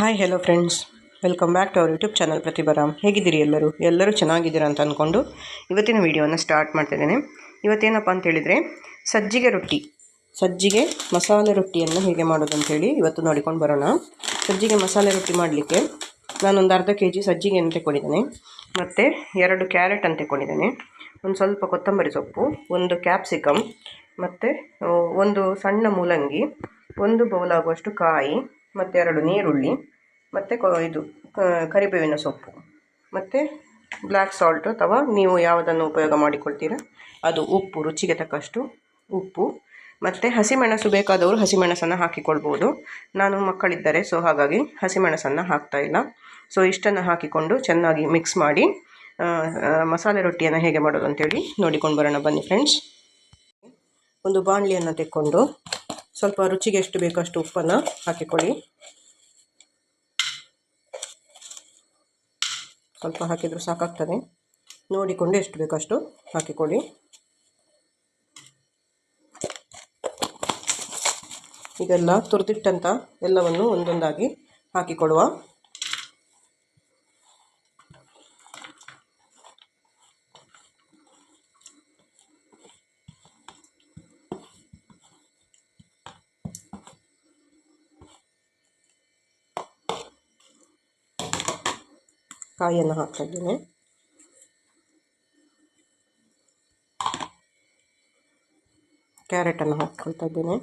Hi hello friends welcome back to our YouTube channel Pratibharam ಹೇಗಿದ್ದೀರಿ ಎಲ್ಲರೂ? ಎಲ್ಲರೂ ಚೆನ್ನಾಗಿದ್ದೀರಾ ಅಂತ ಅಂದ್ಕೊಂಡು ಇವತ್ತಿನ ವೀಡಿಯೋನ ಸ್ಟಾರ್ಟ್ ಮಾಡ್ತಿದ್ದೇನೆ. ಇವತ್ತೇನಪ್ಪ ಅಂತೇಳಿದರೆ ಸಜ್ಜಿಗೆ ರೊಟ್ಟಿ. ಸಜ್ಜಿಗೆ ಮಸಾಲೆ ರೊಟ್ಟಿಯನ್ನು ಹೇಗೆ ಮಾಡೋದು ಅಂತೇಳಿ ಇವತ್ತು ನೋಡಿಕೊಂಡು ಬರೋಣ. ಸಜ್ಜಿಗೆ ಮಸಾಲೆ ರೊಟ್ಟಿ ಮಾಡಲಿಕ್ಕೆ ನಾನೊಂದು ಅರ್ಧ ಕೆ ಜಿ ಸಜ್ಜಿಗೆಯನ್ನು ತೆಕ್ಕೊಂಡಿದ್ದೇನೆ ಮತ್ತು ಎರಡು ಕ್ಯಾರೆಟ್ ಅಂತ ತೆಕ್ಕೊಂಡಿದ್ದೇನೆ ಒಂದು ಸ್ವಲ್ಪ ಕೊತ್ತಂಬರಿ ಸೊಪ್ಪು, ಒಂದು ಕ್ಯಾಪ್ಸಿಕಮ್ ಮತ್ತು ಒಂದು ಸಣ್ಣ ಮೂಲಂಗಿ, ಒಂದು ಬೌಲಾಗುವಷ್ಟು ಕಾಯಿ, ಮತ್ತು ಎರಡು ನೀರುಳ್ಳಿ ಮತ್ತು ಕೊ ಇದು ಕರಿಬೇವಿನ ಸೊಪ್ಪು. ಮತ್ತು ಬ್ಲ್ಯಾಕ್ ಸಾಲ್ಟ್ ಅಥವಾ ನೀವು ಯಾವುದನ್ನು ಉಪಯೋಗ ಮಾಡಿಕೊಳ್ತೀರ? ಅದು ಉಪ್ಪು, ರುಚಿಗೆ ತಕ್ಕಷ್ಟು ಉಪ್ಪು. ಮತ್ತು ಹಸಿಮೆಣಸು ಬೇಕಾದವರು ಹಸಿಮೆಣಸನ್ನು ಹಾಕಿಕೊಳ್ಬೋದು. ನಾನು ಮಕ್ಕಳಿದ್ದಾರೆ ಸೊ ಹಾಗಾಗಿ ಹಸಿಮೆಣಸನ್ನು ಹಾಕ್ತಾಯಿಲ್ಲ ಸೊ ಇಷ್ಟನ್ನು ಹಾಕಿಕೊಂಡು ಚೆನ್ನಾಗಿ ಮಿಕ್ಸ್ ಮಾಡಿ ಮಸಾಲೆ ರೊಟ್ಟಿಯನ್ನು ಹೇಗೆ ಮಾಡೋದು ಅಂತೇಳಿ ನೋಡಿಕೊಂಡು ಬರೋಣ. ಬನ್ನಿ ಫ್ರೆಂಡ್ಸ್ ಒಂದು ಬಾಣಲಿಯನ್ನು ತೆಕ್ಕೊಂಡು ಸ್ವಲ್ಪ ರುಚಿಗೆ ಎಷ್ಟು ಬೇಕಷ್ಟು ಉಪ್ಪನ್ನು ಹಾಕಿಕೊಳ್ಳಿ. ಸ್ವಲ್ಪ ಹಾಕಿದರೂ ಸಾಕಾಗ್ತದೆ. ನೋಡಿಕೊಂಡು ಎಷ್ಟು ಬೇಕಷ್ಟು ಹಾಕಿಕೊಳ್ಳಿ. ಇದೆಲ್ಲ ತುರಿದಿಟ್ಟಂಥ ಎಲ್ಲವನ್ನು ಒಂದೊಂದಾಗಿ ಹಾಕಿಕೊಡುವ ಕಾಯಿಯನ್ನು ಹಾಕ್ತಾ ಇದ್ದೇನೆ ಕ್ಯಾರೆಟನ್ನು ಹಾಕ್ಕೊಳ್ತಾ ಇದ್ದೇನೆ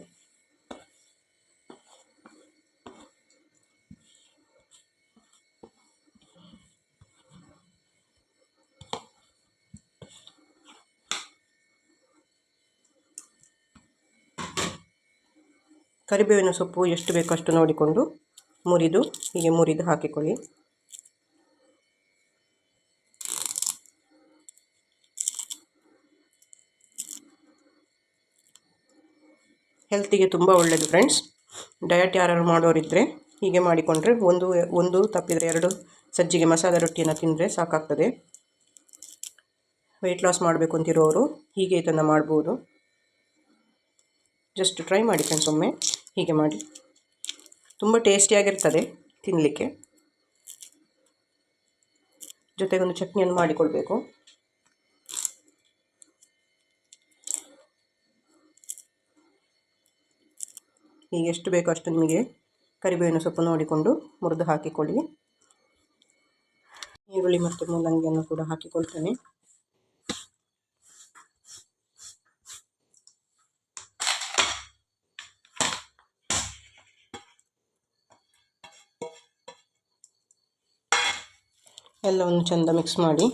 ಕರಿಬೇವಿನ ಸೊಪ್ಪು ಎಷ್ಟು ಬೇಕಷ್ಟು ನೋಡಿಕೊಂಡು ಮುರಿದು, ಹೀಗೆ ಮುರಿದು ಹಾಕಿಕೊಳ್ಳಿ. ಹೆಲ್ತಿಗೆ ತುಂಬ ಒಳ್ಳೆಯದು ಫ್ರೆಂಡ್ಸ್ ಡಯಟ್ ಯಾರು ಮಾಡೋರಿದ್ದರೆ ಹೀಗೆ ಮಾಡಿಕೊಂಡ್ರೆ ಒಂದು ಒಂದು ತಪ್ಪಿದರೆ ಎರಡು ಸಜ್ಜಿಗೆ ಮಸಾಲೆ ರೊಟ್ಟಿಯನ್ನು ತಿಂದರೆ ಸಾಕಾಗ್ತದೆ. ವೆಯ್ಟ್ ಲಾಸ್ ಮಾಡಬೇಕು ಅಂತಿರೋರು ಹೀಗೆ ಇದನ್ನು ಮಾಡ್ಬೋದು. ಜಸ್ಟ್ ಟ್ರೈ ಮಾಡಿ ಫ್ರೆಂಡ್ಸ್ ಒಮ್ಮೆ ಹೀಗೆ ಮಾಡಿ. ತುಂಬ ಟೇಸ್ಟಿಯಾಗಿರ್ತದೆ ತಿನ್ನಲಿಕ್ಕೆ ಜೊತೆಗೊಂದು ಚಟ್ನಿಯನ್ನು ಮಾಡಿಕೊಳ್ಬೇಕು ಎಷ್ಟು ಬೇಕೋ ಅಷ್ಟು ನಿಮಗೆ ಕರಿಬೇವಿನ ಸೊಪ್ಪು ನೋಡಿಕೊಂಡು ಮುರಿದು ಹಾಕಿಕೊಳ್ಳಿ. ಈರುಳ್ಳಿ ಮತ್ತು ಮೂಲಂಗಿಯನ್ನು ಕೂಡ ಹಾಕಿಕೊಳ್ತೇನೆ. ಎಲ್ಲವನ್ನು ಚೆಂದ ಮಿಕ್ಸ್ ಮಾಡಿ.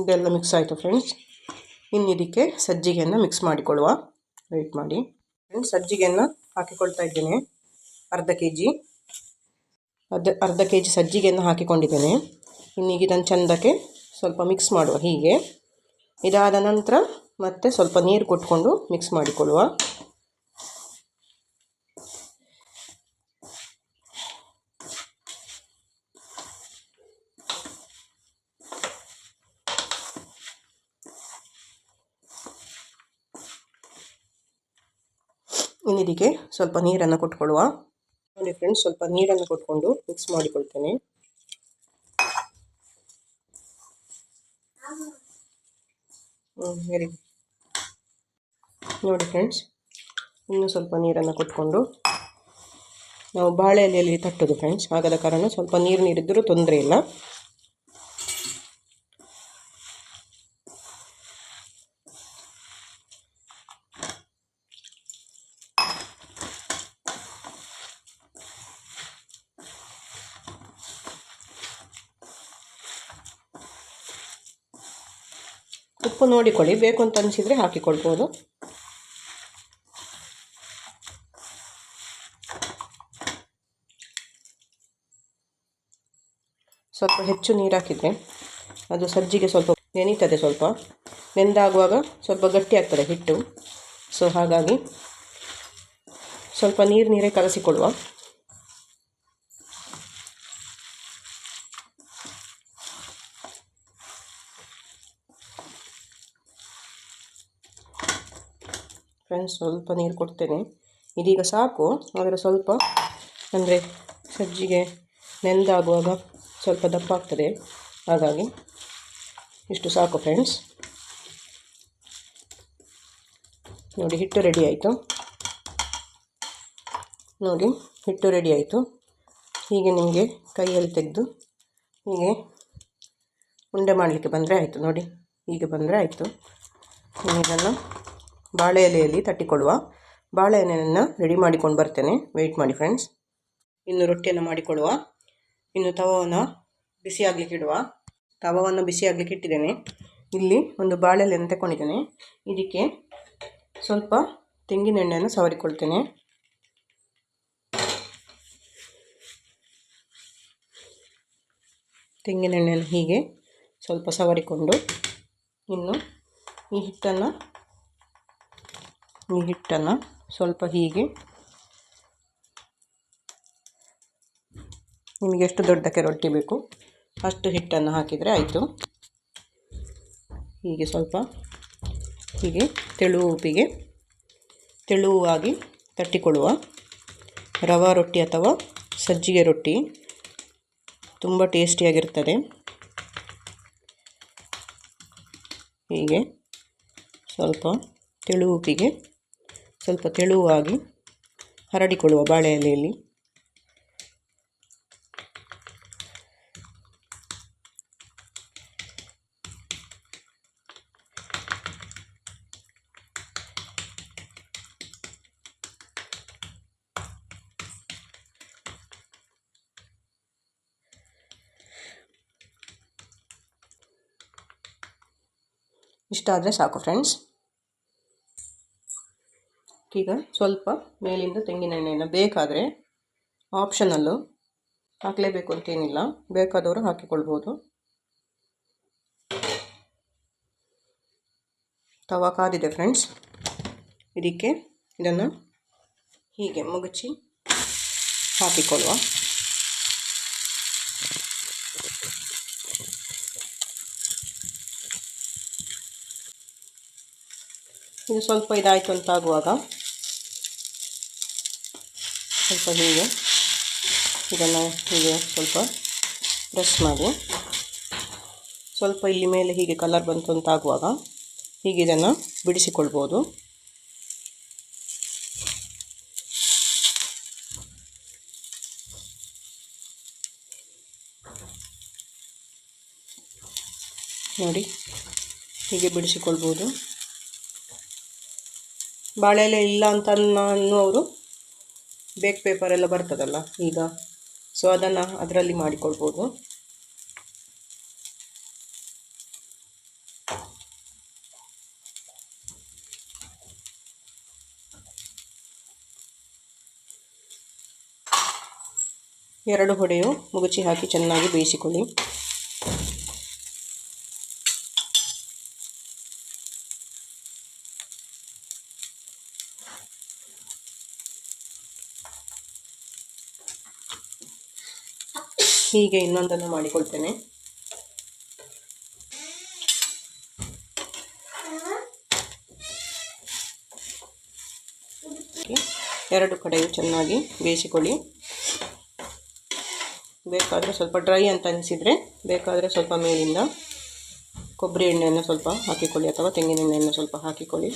ಇದೆಲ್ಲ ಮಿಕ್ಸ್ ಆಯಿತು ಫ್ರೆಂಡ್ಸ್ ಇನ್ನು ಇದಕ್ಕೆ ಸಜ್ಜಿಗೆಯನ್ನು ಮಿಕ್ಸ್ ಮಾಡಿಕೊಳ್ಳುವ. ವೆಯ್ಟ್ ಮಾಡಿ. ಫ್ರೆಂಡ್ಸ್ ಸಜ್ಜಿಗೆಯನ್ನು ಹಾಕಿಕೊಳ್ತಾ ಇದ್ದೇನೆ. ಅರ್ಧ ಕೆ ಜಿ ಅರ್ಧ ಅರ್ಧ ಕೆ ಜಿ ಸಜ್ಜಿಗೆಯನ್ನು ಹಾಕಿಕೊಂಡಿದ್ದೇನೆ. ಇನ್ನೀಗ ಇದನ್ನು ಚೆಂದಕ್ಕೆ ಸ್ವಲ್ಪ ಮಿಕ್ಸ್ ಮಾಡುವ. ಹೀಗೆ. ಇದಾದ ನಂತರ ಮತ್ತೆ ಸ್ವಲ್ಪ ನೀರು ಕೊಟ್ಕೊಂಡು ಮಿಕ್ಸ್ ಮಾಡಿಕೊಳ್ಳುವ. ಇನ್ನಿದಿಗೆ ಸ್ವಲ್ಪ ನೀರನ್ನು ಕೊಟ್ಕೊಳ್ಳುವ. ನೋಡಿ ಫ್ರೆಂಡ್ಸ್ ಸ್ವಲ್ಪ ನೀರನ್ನು ಕೊಟ್ಕೊಂಡು ಮಿಕ್ಸ್ ಮಾಡಿಕೊಳ್ತೇನೆ. ವೆರಿ ನೋಡಿ ಫ್ರೆಂಡ್ಸ್ ಇನ್ನೂ ಸ್ವಲ್ಪ ನೀರನ್ನು ಕೊಟ್ಕೊಂಡು ನಾವು ಬಾಳೆ ಎಲೆಯಲ್ಲಿ ತಟ್ಟೋದು ಫ್ರೆಂಡ್ಸ್ ಆಗದ ಕಾರಣ ಸ್ವಲ್ಪ ನೀರು ನೀರಿದ್ದರೂ ತೊಂದರೆ ಇಲ್ಲ. ಉಪ್ಪು ನೋಡಿಕೊಳ್ಳಿ. ಬೇಕು ಅಂತ ಅನಿಸಿದರೆ ಹಾಕಿಕೊಳ್ಬೋದು ಸ್ವಲ್ಪ ಹೆಚ್ಚು ನೀರು ಹಾಕಿದರೆ ಅದು ಸಜ್ಜಿಗೆ ಸ್ವಲ್ಪ ನೆನೀತದೆ ಸ್ವಲ್ಪ. ನೆಂದಾಗುವಾಗ ಸ್ವಲ್ಪ ಗಟ್ಟಿ ಆಗ್ತದೆ ಹಿಟ್ಟು. ಸೊ ಹಾಗಾಗಿ ಸ್ವಲ್ಪ ನೀರು ನೀರೇ ಕಲಸಿಕೊಳ್ಳುವ. ಫ್ರೆಂಡ್ಸ್ ಸ್ವಲ್ಪ ನೀರು ಕೊಡ್ತೇನೆ. ಇದೀಗ ಸಾಕು. ಆದರೆ ಸ್ವಲ್ಪ ಅಂದರೆ ಸಜ್ಜಿಗೆ ನೆಂದಾಗುವಾಗ ಸ್ವಲ್ಪ ದಪ್ಪ ಆಗ್ತದೆ. ಹಾಗಾಗಿ ಇಷ್ಟು ಸಾಕು ಫ್ರೆಂಡ್ಸ್ ನೋಡಿ, ಹಿಟ್ಟು ರೆಡಿ ಆಯಿತು. ನೋಡಿ, ಹಿಟ್ಟು ರೆಡಿ ಆಯಿತು. ಹೀಗೆ ನಿಮಗೆ ಕೈಯಲ್ಲಿ ತೆಗೆದು ಹೀಗೆ ಉಂಡೆ ಮಾಡಲಿಕ್ಕೆ ಬಂದರೆ ಆಯಿತು. ನೋಡಿ, ಹೀಗೆ ಬಂದರೆ ಆಯಿತು. ಇದನ್ನು ಬಾಳೆ ಎಲೆಯಲ್ಲಿ ತಟ್ಟಿಕೊಳ್ಳುವ ಬಾಳೆ ಎಲೆಯನ್ನು ರೆಡಿ ಮಾಡಿಕೊಂಡು ಬರ್ತೇನೆ. ವೆಯ್ಟ್ ಮಾಡಿ ಫ್ರೆಂಡ್ಸ್ ಇನ್ನು ರೊಟ್ಟಿಯನ್ನು ಮಾಡಿಕೊಳ್ಳುವ. ಇನ್ನು ತವವನ್ನು ಬಿಸಿ ಆಗಲಿಕ್ಕೆ ಇಡುವ. ತವವನ್ನು ಬಿಸಿ ಆಗಲಿಕ್ಕೆ ಇಟ್ಟಿದ್ದೇನೆ. ಇಲ್ಲಿ ಒಂದು ಬಾಳೆ ಎಲೆಯನ್ನು ತಗೊಂಡಿದ್ದೇನೆ ಇದಕ್ಕೆ ಸ್ವಲ್ಪ ತೆಂಗಿನ ಎಣ್ಣೆಯನ್ನು ಸವರಿಕೊಳ್ತೇನೆ. ತೆಂಗಿನೆಣ್ಣೆಯನ್ನು ಹೀಗೆ ಸ್ವಲ್ಪ ಸವರಿಕೊಂಡು ಇನ್ನು ಈ ಹಿಟ್ಟನ್ನು ಹಿಟ್ಟನ್ನು ಸ್ವಲ್ಪ ಹೀಗೆ. ನಿಮಗೆ ಎಷ್ಟು ದೊಡ್ಡಕ್ಕೆ ರೊಟ್ಟಿ ಬೇಕು ಅಷ್ಟು ಹಿಟ್ಟನ್ನು ಹಾಕಿದರೆ ಆಯಿತು. ಹೀಗೆ ಸ್ವಲ್ಪ ಹೀಗೆ ತೆಳು ಉಪ್ಪಿಗೆ ತೆಳುವಾಗಿ ತಟ್ಟಿಕೊಳ್ಳುವ ರವಾ ರೊಟ್ಟಿ ಅಥವಾ ಸಜ್ಜಿಗೆ ರೊಟ್ಟಿ ತುಂಬ ಟೇಸ್ಟಿಯಾಗಿರ್ತದೆ ಹೀಗೆ ಸ್ವಲ್ಪ ತೆಳು ಉಪ್ಪಿಗೆ ಸ್ವಲ್ಪ ತೆಳುವಾಗಿ ಹರಡಿಕೊಳ್ಳುವ ಬಾಳೆ ಎಲೆಯಲ್ಲಿ ಇಷ್ಟ ಆದರೆ ಸಾಕು ಫ್ರೆಂಡ್ಸ್ ಈಗ ಸ್ವಲ್ಪ ಮೇಲಿಂದ ತೆಂಗಿನ ಎಣ್ಣೆಯನ್ನು ಬೇಕಾದರೆ ಆಪ್ಷನಲ್ಲು ಹಾಕಲೇಬೇಕು ಅಂತೇನಿಲ್ಲ. ಬೇಕಾದವರು ಹಾಕಿಕೊಳ್ಬೋದು. ತವಾ ಕಾದಿದೆ ಫ್ರೆಂಡ್ಸ್ ಇದಕ್ಕೆ ಇದನ್ನು ಹೀಗೆ ಮುಗುಚಿ ಹಾಕಿಕೊಳ್ಳುವ. ಇದು ಸ್ವಲ್ಪ ಇದಾಯಿತು ಅಂತ ಆಗುವಾಗ ಸ್ವಲ್ಪ ಹೀಗೆ ಇದನ್ನು ಹೀಗೆ ಸ್ವಲ್ಪ ಪ್ರೆಸ್ ಮಾಡಿ. ಸ್ವಲ್ಪ ಇಲ್ಲಿ ಮೇಲೆ ಹೀಗೆ ಕಲರ್ ಬಂತು ಅಂತ ಆಗುವಾಗ ಹೀಗೆ ಇದನ್ನು ಬಿಡಿಸಿಕೊಳ್ಬೋದು. ನೋಡಿ, ಹೀಗೆ ಬಿಡಿಸಿಕೊಳ್ಬೋದು. ಬಾಳೆಲೆ ಇಲ್ಲ ಅಂತ ಅನ್ನುವರು ಬೇಕ್ ಪೇಪರ್ ಎಲ್ಲ ಬರ್ತದಲ್ಲ ಈಗ. ಸೊ ಅದನ್ನು ಅದರಲ್ಲಿ ಮಾಡಿಕೊಳ್ಬೋದು. ಎರಡು ಹೊಡೆಯು, ಮುಗುಚಿ ಹಾಕಿ ಚೆನ್ನಾಗಿ ಬೇಯಿಸಿಕೊಳ್ಳಿ. ಹೀಗೆ ಇನ್ನೊಂದನ್ನು ಮಾಡಿಕೊಳ್ತೇನೆ ಎರಡು ಕಡೆಯು ಚೆನ್ನಾಗಿ ಬೇಯಿಸಿಕೊಳ್ಳಿ. ಬೇಕಾದರೆ ಸ್ವಲ್ಪ ಡ್ರೈ ಅಂತ ಅನಿಸಿದರೆ, ಬೇಕಾದರೆ ಸ್ವಲ್ಪ ಮೇಲಿಂದ ಕೊಬ್ಬರಿ ಎಣ್ಣೆಯನ್ನು ಸ್ವಲ್ಪ ಹಾಕಿಕೊಳ್ಳಿ ಅಥವಾ ತೆಂಗಿನ ಎಣ್ಣೆಯನ್ನು ಸ್ವಲ್ಪ ಹಾಕಿಕೊಳ್ಳಿ.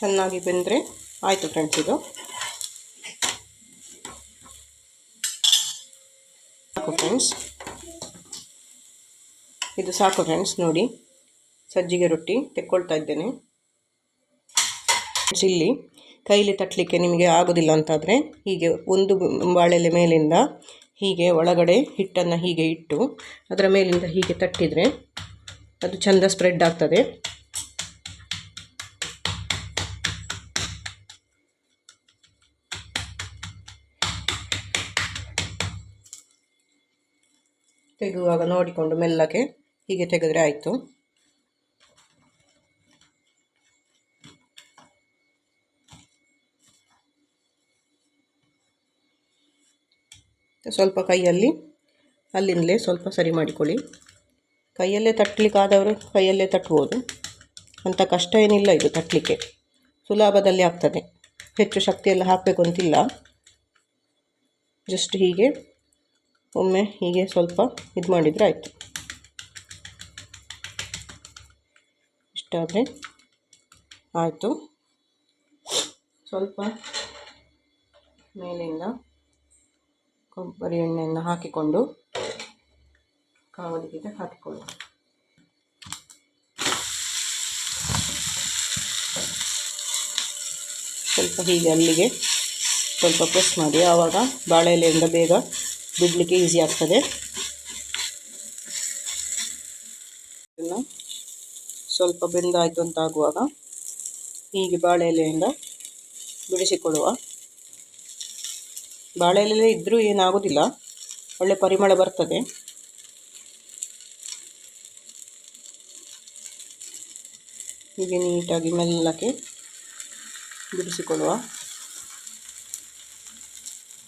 ಚೆನ್ನಾಗಿ ಬೆಂದರೆ ಆಯಿತು ಫ್ರೆಂಡ್ಸ್ ಇದು. ಸಾಕು ಫ್ರೆಂಡ್ಸ್ ಇದು ಸಾಕು ಫ್ರೆಂಡ್ಸ್ ನೋಡಿ. ಸಜ್ಜಿಗೆ ರೊಟ್ಟಿ ತೆಕ್ಕೊಳ್ತಾ ಇದ್ದೇನೆ. ಇಲ್ಲಿ ಕೈಲಿ ತಟ್ಟಲಿಕ್ಕೆ ನಿಮಗೆ ಆಗೋದಿಲ್ಲ ಅಂತಾದರೆ ಹೀಗೆ ಒಂದು ಬಾಳೆಲೆ ಮೇಲಿಂದ ಹೀಗೆ ಒಳಗಡೆ ಹಿಟ್ಟನ್ನು ಹೀಗೆ ಇಟ್ಟು ಅದರ ಮೇಲಿಂದ ಹೀಗೆ ತಟ್ಟಿದರೆ ಅದು ಚೆಂದ ಸ್ಪ್ರೆಡ್ ಆಗ್ತದೆ. ತೆಗುವಾಗ ನೋಡಿಕೊಂಡು ಮೆಲ್ಲಗೆ ಹೀಗೆ ತೆಗೆದ್ರೆ ಆಯಿತು. ಸ್ವಲ್ಪ ಕೈಯಲ್ಲಿ, ಅಲ್ಲಿಂದಲೇ ಸ್ವಲ್ಪ ಸರಿ ಮಾಡಿಕೊಳ್ಳಿ. ಕೈಯಲ್ಲೇ ತಟ್ಟಲಿಕ್ಕಾದವರು ಕೈಯಲ್ಲೇ ತಟ್ಬೋದು ಅಂಥ ಕಷ್ಟ ಏನಿಲ್ಲ ಇದು ತಟ್ಟಲಿಕ್ಕೆ. ಸುಲಭದಲ್ಲಿ ಆಗ್ತದೆ. ಹೆಚ್ಚು ಶಕ್ತಿಯೆಲ್ಲ ಹಾಕಬೇಕು ಅಂತಿಲ್ಲ. ಜಸ್ಟ್ ಹೀಗೆ. ಒಮ್ಮೆ ಹೀಗೆ ಸ್ವಲ್ಪ ಇದು ಮಾಡಿದರೆ ಆಯಿತು. ಇಷ್ಟಾದರೆ ಆಯಿತು. ಸ್ವಲ್ಪ ಮೇಲಿಂದ ಕೊಬ್ಬರಿ ಎಣ್ಣೆಯನ್ನು ಹಾಕಿಕೊಂಡು ಕಾವಲಿಗೆ ಹಾಕಿಕೊಳ್ಳಿ ಸ್ವಲ್ಪ ಹೀಗೆ ಅಲ್ಲಿಗೆ ಸ್ವಲ್ಪ ಪ್ರೆಸ್ ಮಾಡಿ. ಆವಾಗ ಬಾಳೆ ಎಲೆಯಿಂದ ಬೇಗ ಬಿಡಲಿಕ್ಕೆ ಈಸಿ ಆಗ್ತದೆ. ಸ್ವಲ್ಪ ಬೆಂದಾಯಿತು ಅಂತ ಆಗುವಾಗ ಹೀಗೆ ಬಾಳೆ ಎಲೆಯಿಂದ ಬಿಡಿಸಿಕೊಡುವ. ಬಾಳೆ ಎಲೆ ಇದ್ದರೂ ಏನಾಗೋದಿಲ್ಲ, ಒಳ್ಳೆ ಪರಿಮಳ ಬರ್ತದೆ. ಹೀಗೆ ನೀಟಾಗಿ ಮೆಲ್ಲಕ್ಕೆ ಬಿಡಿಸಿಕೊಳ್ಳುವ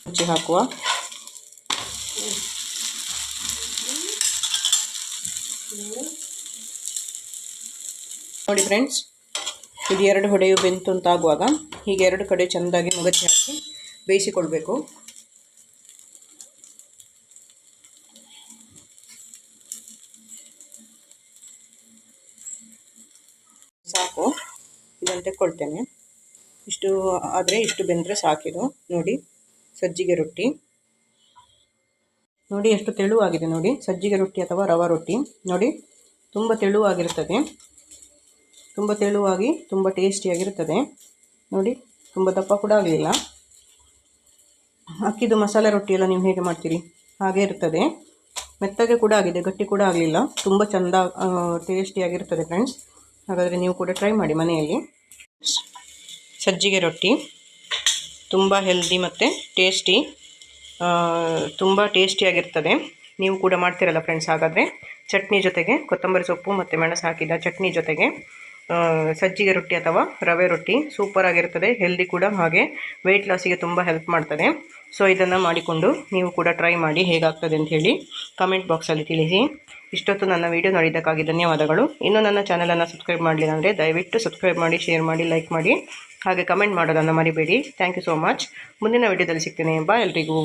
ಮುಚ್ಚಿ ಹಾಕುವ. ನೋಡಿ ಫ್ರೆಂಡ್ಸ್ ಇದು ಎರಡು ಹೊಡೆಯು ಬೆಂತು ಅಂತ ಆಗುವಾಗ ಹೀಗೆ ಎರಡು ಕಡೆ ಚೆಂದಾಗಿ ಮುಗಚಿ ಹಾಕಿ ಬೇಯಿಸಿಕೊಳ್ಬೇಕು. ಸಾಕು, ಇದನ್ನು ತೆಕ್ಕೊಳ್ತೇನೆ. ಇಷ್ಟು ಆದರೆ ಇಷ್ಟು ಬೆಂದರೆ ಸಾಕಿದು ನೋಡಿ, ಸಜ್ಜಿಗೆ ರೊಟ್ಟಿ. ನೋಡಿ, ಎಷ್ಟು ತೆಳುವಾಗಿದೆ ನೋಡಿ. ಸಜ್ಜಿಗೆ ರೊಟ್ಟಿ ಅಥವಾ ರವ ರೊಟ್ಟಿ. ನೋಡಿ, ತುಂಬ ತೆಳುವಾಗಿರ್ತದೆ ತುಂಬ ತೆಳುವಾಗಿ, ತುಂಬ ಟೇಸ್ಟಿಯಾಗಿರ್ತದೆ ನೋಡಿ, ತುಂಬ ದಪ್ಪ ಕೂಡ ಆಗಲಿಲ್ಲ. ಅಕ್ಕಿದು ಮಸಾಲೆ ರೊಟ್ಟಿ ಎಲ್ಲ ನೀವು ಹೇಗೆ ಮಾಡ್ತೀರಿ? ಹಾಗೆ ಇರ್ತದೆ ಮೆತ್ತಗೆ ಕೂಡ ಆಗಿದೆ, ಗಟ್ಟಿ ಕೂಡ ಆಗಲಿಲ್ಲ. ತುಂಬ ಚೆಂದ ಟೇಸ್ಟಿಯಾಗಿರ್ತದೆ ಫ್ರೆಂಡ್ಸ್ ಹಾಗಾದರೆ ನೀವು ಕೂಡ ಟ್ರೈ ಮಾಡಿ ಮನೆಯಲ್ಲಿ. ಸಜ್ಜಿಗೆ ರೊಟ್ಟಿ. ತುಂಬ ಹೆಲ್ದಿ ಮತ್ತು ಟೇಸ್ಟಿ ತುಂಬ ಟೇಸ್ಟಿಯಾಗಿರ್ತದೆ ನೀವು ಕೂಡ ಮಾಡ್ತೀರಲ್ಲ ಫ್ರೆಂಡ್ಸ್ ಹಾಗಾದರೆ ಚಟ್ನಿ ಜೊತೆಗೆ ಕೊತ್ತಂಬರಿ ಸೊಪ್ಪು ಮತ್ತು ಮೆಣಸು ಹಾಕಿದ ಚಟ್ನಿ ಜೊತೆಗೆ ಸಜ್ಜಿಗೆ ರೊಟ್ಟಿ ಅಥವಾ ರವೆ ರೊಟ್ಟಿ ಸೂಪರ್ ಆಗಿರ್ತದೆ ಹೆಲ್ದಿ ಕೂಡ. ಹಾಗೆ ವೆಯ್ಟ್ ಲಾಸಿಗೆ ತುಂಬ ಹೆಲ್ಪ್ ಮಾಡ್ತದೆ. ಸೊ ಇದನ್ನು ಮಾಡಿಕೊಂಡು ನೀವು ಕೂಡ ಟ್ರೈ ಮಾಡಿ ಹೇಗಾಗ್ತದೆ ಅಂತ ಹೇಳಿ ಕಮೆಂಟ್ ಬಾಕ್ಸಲ್ಲಿ ತಿಳಿಸಿ. ಇಷ್ಟೊತ್ತು ನನ್ನ ವಿಡಿಯೋ ನೋಡಿದ್ದಕ್ಕಾಗಿ ಧನ್ಯವಾದಗಳು. ಇನ್ನೂ ನನ್ನ ಚಾನಲನ್ನು ಸಬ್ಸ್ಕ್ರೈಬ್ ಮಾಡಲಿಲ್ಲ ಅಂದರೆ ದಯವಿಟ್ಟು ಸಬ್ಸ್ಕ್ರೈಬ್ ಮಾಡಿ ಶೇರ್ ಮಾಡಿ ಲೈಕ್ ಮಾಡಿ. ಹಾಗೆ ಕಮೆಂಟ್ ಮಾಡೋದನ್ನು ಮರಿಬೇಡಿ. ಥ್ಯಾಂಕ್ ಯು ಸೋ ಮಚ್ ಮುಂದಿನ ವಿಡಿಯೋದಲ್ಲಿ ಸಿಗ್ತೇನೆ. ಬಾಯ್ ಎಲ್ರಿಗೂ.